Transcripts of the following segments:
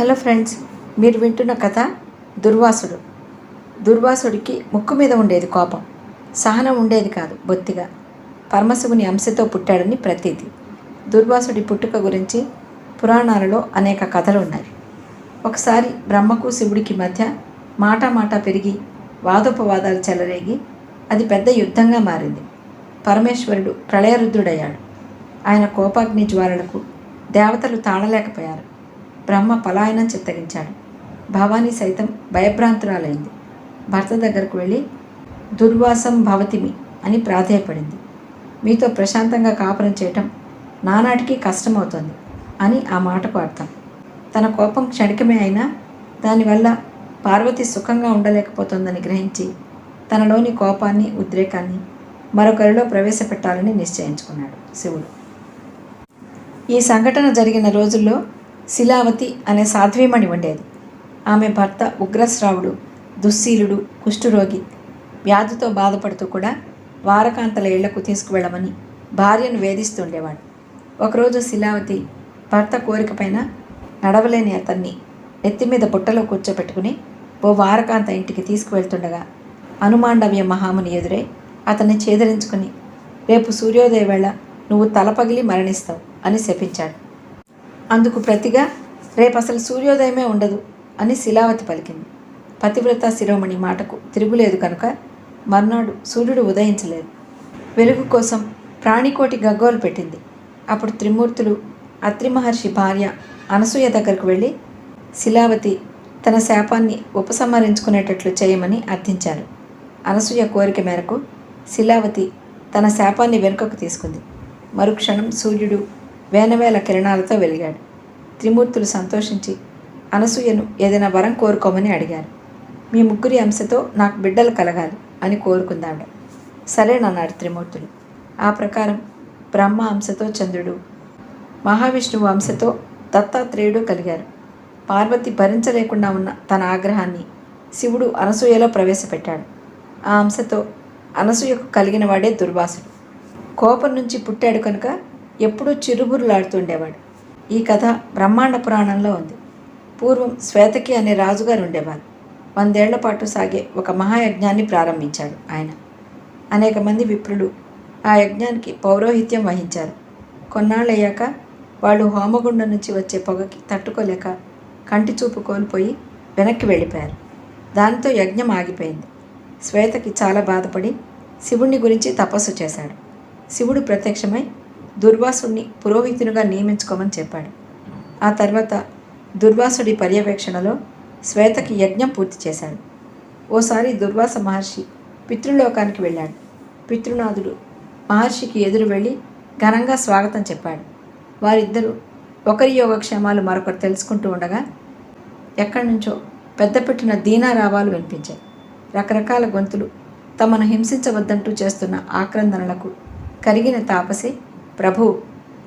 Hello friends మీరు వింటున్న కథ దుర్వాసుడు. దుర్వాసుడికి ముక్కు మీద ఉండేది కోపం. సహనం ఉండేది కాదు బొత్తిగా. పరమశివుని అంశతో పుట్టాడని ప్రతీతి. దుర్వాసుడి పుట్టుక గురించి పురాణాలలో అనేక కథలు ఉన్నాయి ఒకసారి బ్రహ్మకు శివుడికి మధ్య మాట మాట పెరిగి వాదోపవాదాలు చెలరేగి అది పెద్ద యుద్ధంగా మారింది. పరమేశ్వరుడు ప్రళయరుద్రుడయ్యాడు. ఆయన కోపాగ్ని జ్వాలలకు దేవతలు తాళలేకపోయారు. బ్రహ్మ పలాయనం చిత్తగించాడు. భవానీ సైతం భయభ్రాంతురాలైంది. భర్త దగ్గరకు వెళ్ళి దుర్వాసం భవతిమి అని ప్రాధేయపడింది. మీతో ప్రశాంతంగా కాపురం చేయటం నానాటికి కష్టమవుతుంది అని ఆ మాటకు అర్థం. తన కోపం క్షణికమే అయినా దానివల్ల పార్వతి సుఖంగా ఉండలేకపోతుందని గ్రహించి తనలోని కోపాన్ని ఉద్రేకాన్ని మరొకరిలో ప్రవేశపెట్టాలని నిశ్చయించుకున్నాడు శివుడు. ఈ సంఘటన జరిగిన రోజుల్లో శిలావతి అనే సాధ్వీమణి ఉండేది. ఆమె భర్త ఉగ్రశ్రావుడు దుశ్శీలుడు కుష్ఠరోగి. వ్యాధితో బాధపడుతూ కూడా వారకాంతల ఇళ్ళకు తీసుకువెళ్ళమని భార్యను వేధిస్తుండేవాడు. ఒకరోజు శిలావతి భర్త కోరికపైన నడవలేని అతన్ని ఎత్తి మీద బుట్టలో కూర్చోపెట్టుకుని ఓ వారకాంత ఇంటికి తీసుకువెళ్తుండగా అనుమాండవ్య మహాముని ఎదురై అతన్ని చేదరించుకుని రేపు సూర్యోదయ వేళ నువ్వు తల పగిలి మరణిస్తావు అని శపించాడు. అందుకు ప్రతిగా రేపు అసలు సూర్యోదయమే ఉండదు అని శిలావతి పలికింది. పతివ్రత శిరోమణి మాటకు తిరుగులేదు కనుక మర్నాడు సూర్యుడు ఉదయించలేదు. వెలుగు కోసం ప్రాణికోటి గగ్గోలు పెట్టింది. అప్పుడు త్రిమూర్తులు అత్రి మహర్షి భార్య అనసూయ దగ్గరకు వెళ్ళి శిలావతి తన శాపాన్ని ఉపసంహరించుకునేటట్లు చేయమని అర్థించారు. అనసూయ కోరిక మేరకు శిలావతి తన శాపాన్ని వెనుకకు తీసుకుంది. మరుక్షణం సూర్యుడు వేనవేల కిరణాలతో వెలిగాడు. త్రిమూర్తులు సంతోషించి అనసూయను ఏదైనా వరం కోరుకోమని అడిగారు. మీ ముగ్గురి అంశతో నాకు బిడ్డలు కలగాలి అని కోరుకుందావిడ. సరేనన్నాడు త్రిమూర్తులు. ఆ ప్రకారం బ్రహ్మ అంశతో చంద్రుడు మహావిష్ణువు అంశతో దత్తాత్రేయుడు కలిగారు. పార్వతి భరించలేకుండా ఉన్న తన ఆగ్రహాన్ని శివుడు అనసూయలో ప్రవేశపెట్టాడు. ఆ అంశతో అనసూయకు కలిగిన వాడే దుర్వాసుడు. కోపం నుంచి పుట్టాడు కనుక ఎప్పుడూ చిరుబురులాడుతుండేవాడు. ఈ కథ బ్రహ్మాండ పురాణంలో ఉంది. పూర్వం శ్వేతకి అనే రాజుగారు ఉండేవారు. వందేళ్ళ పాటు సాగే ఒక మహాయజ్ఞాన్ని ప్రారంభించాడు ఆయన. అనేక మంది విప్రులు ఆ యజ్ఞానికి పౌరోహిత్యం వహించారు. కొన్నాళ్ళయ్యాక వాళ్ళు హోమగుండం నుంచి వచ్చే పొగకి తట్టుకోలేక కంటి చూపు కోల్పోయి వెనక్కి వెళ్ళిపోయారు. దాంతో యజ్ఞం ఆగిపోయింది. శ్వేతకి చాలా బాధపడి శివుణ్ణి గురించి తపస్సు చేశాడు. శివుడు ప్రత్యక్షమై దుర్వాసుణ్ణి పురోహితునిగా నియమించుకోమని చెప్పాడు. ఆ తర్వాత దుర్వాసుడి పర్యవేక్షణలో శ్వేతకి యజ్ఞం పూర్తి చేశాడు. ఓసారి దుర్వాస మహర్షి పితృలోకానికి వెళ్ళాడు. పితృనాథుడు మహర్షికి ఎదురు వెళ్ళి ఘనంగా స్వాగతం చెప్పాడు. వారిద్దరూ ఒకరి యోగక్షేమాలు మరొకరు తెలుసుకుంటూ ఉండగా ఎక్కడి నుంచో పెద్ద పెట్టిన దీనారావాలు వినిపించాయి. రకరకాల గొంతులు తమను హింసించవద్దంటూ చేస్తున్న ఆక్రందనలకు కరిగిన తాపసి ప్రభు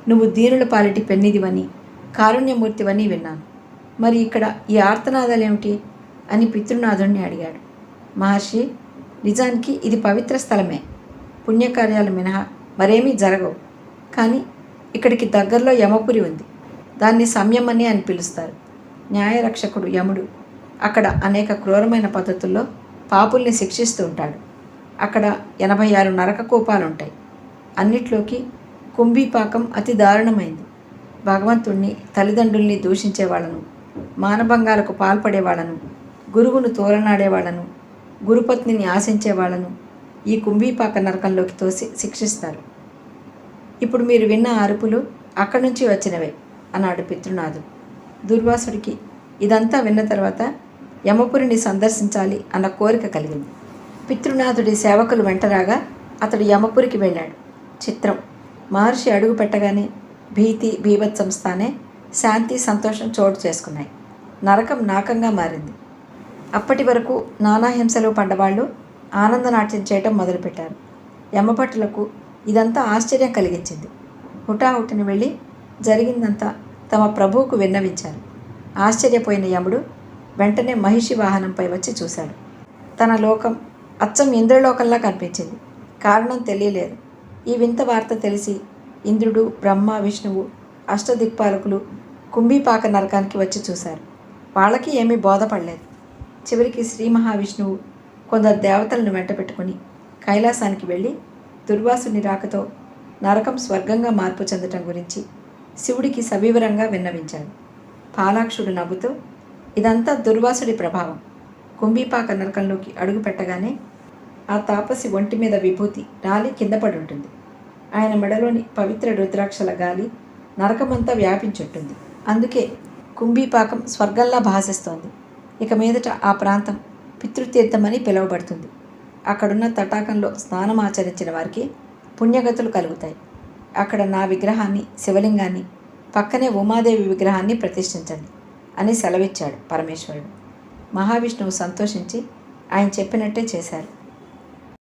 నువ్వు దీనుల పాలిటి పెన్నిదివని కారుణ్యమూర్తివని విన్నాను. మరి ఇక్కడ ఈ ఆర్తనాదాలేమిటి? అని పితృనాథుణ్ణి అడిగాడు. మహర్షి నిజానికి ఇది పవిత్ర స్థలమే. పుణ్యకార్యాలు మినహా మరేమీ జరగవు. కానీ ఇక్కడికి దగ్గరలో యమపురి ఉంది. దాన్ని సంయమని అని పిలుస్తారు. న్యాయరక్షకుడు యముడు అక్కడ అనేక క్రూరమైన పద్ధతుల్లో పాపుల్ని శిక్షిస్తూ ఉంటాడు. అక్కడ ఎనభై ఆరు నరక కూపాలుంటాయి. అన్నిట్లోకి కుంభీపాకం అతి దారుణమైంది. భగవంతుణ్ణి తల్లిదండ్రుల్ని దూషించే వాళ్ళను మానభంగాలకు పాల్పడే వాళ్ళను గురువును తోలనాడే వాళ్ళను గురుపత్నిని ఆశించే వాళ్ళను ఈ కుంభీపాక నరకంలోకి తోసి శిక్షిస్తారు. ఇప్పుడు మీరు విన్న అరుపులు అక్కడి నుంచి వచ్చినవే అన్నాడు పితృనాథుడు. దుర్వాసుడికి ఇదంతా విన్న తర్వాత యమపురిని సందర్శించాలి అన్న కోరిక కలిగింది. పితృనాథుడి సేవకులు వెంటరాగా అతడు యమపురికి వెళ్ళాడు. చిత్రం మహర్షి అడుగు పెట్టగానే భీతి భీభత్సం స్థానే శాంతి సంతోషం చోటు చేసుకున్నాయి. నరకం నాకంగా మారింది. అప్పటి వరకు నానాహింసలు పడ్డవాళ్ళు ఆనందనాట్యం చేయటం మొదలుపెట్టారు. యమభట్టులకు ఇదంతా ఆశ్చర్యం కలిగించింది. హుటాహుటిని వెళ్ళి జరిగిందంతా తమ ప్రభువుకు విన్నవించారు. ఆశ్చర్యపోయిన యముడు వెంటనే మహిషి వాహనంపై వచ్చి చూశాడు. తన లోకం అచ్చం ఇంద్రలోకంలా కనిపించింది. కారణం తెలియలేదు. ఈ వింత వార్త తెలిసి ఇంద్రుడు బ్రహ్మ విష్ణువు అష్టదిక్పాలకులు కుంభీపాక నరకానికి వచ్చి చూశారు. వాళ్ళకి ఏమీ బోధపడలేదు. చివరికి శ్రీ మహావిష్ణువు కొందరు దేవతలను వెంట పెట్టుకుని కైలాసానికి వెళ్ళి దుర్వాసుని రాకతో నరకం స్వర్గంగా మార్పు చెందటం గురించి శివుడికి సవివరంగా విన్నవించాడు. పాలాక్షుడు నవ్వుతూ ఇదంతా దుర్వాసుడి ప్రభావం. కుంభీపాక నరకంలోకి అడుగు పెట్టగానే ఆ తాపసి ఒంటి మీద విభూతి రాలి కింద పడి ఉంటుంది ఆయన మెడలోని పవిత్ర రుద్రాక్షల గాలి నరకమంతా వ్యాపించుంటుంది. అందుకే కుంభీపాకం స్వర్గంలా భాసిస్తోంది. ఇక మీదట ఆ ప్రాంతం పితృతీర్థమని పిలువబడుతుంది. అక్కడున్న తటాకంలో స్నానం ఆచరించిన వారికి పుణ్యగతులు కలుగుతాయి. అక్కడ నా విగ్రహాన్ని శివలింగాన్ని పక్కనే ఉమాదేవి విగ్రహాన్ని ప్రతిష్ఠించండి అని సెలవిచ్చాడు పరమేశ్వరుడు. మహావిష్ణువు సంతోషించి ఆయన చెప్పినట్టే చేశారు.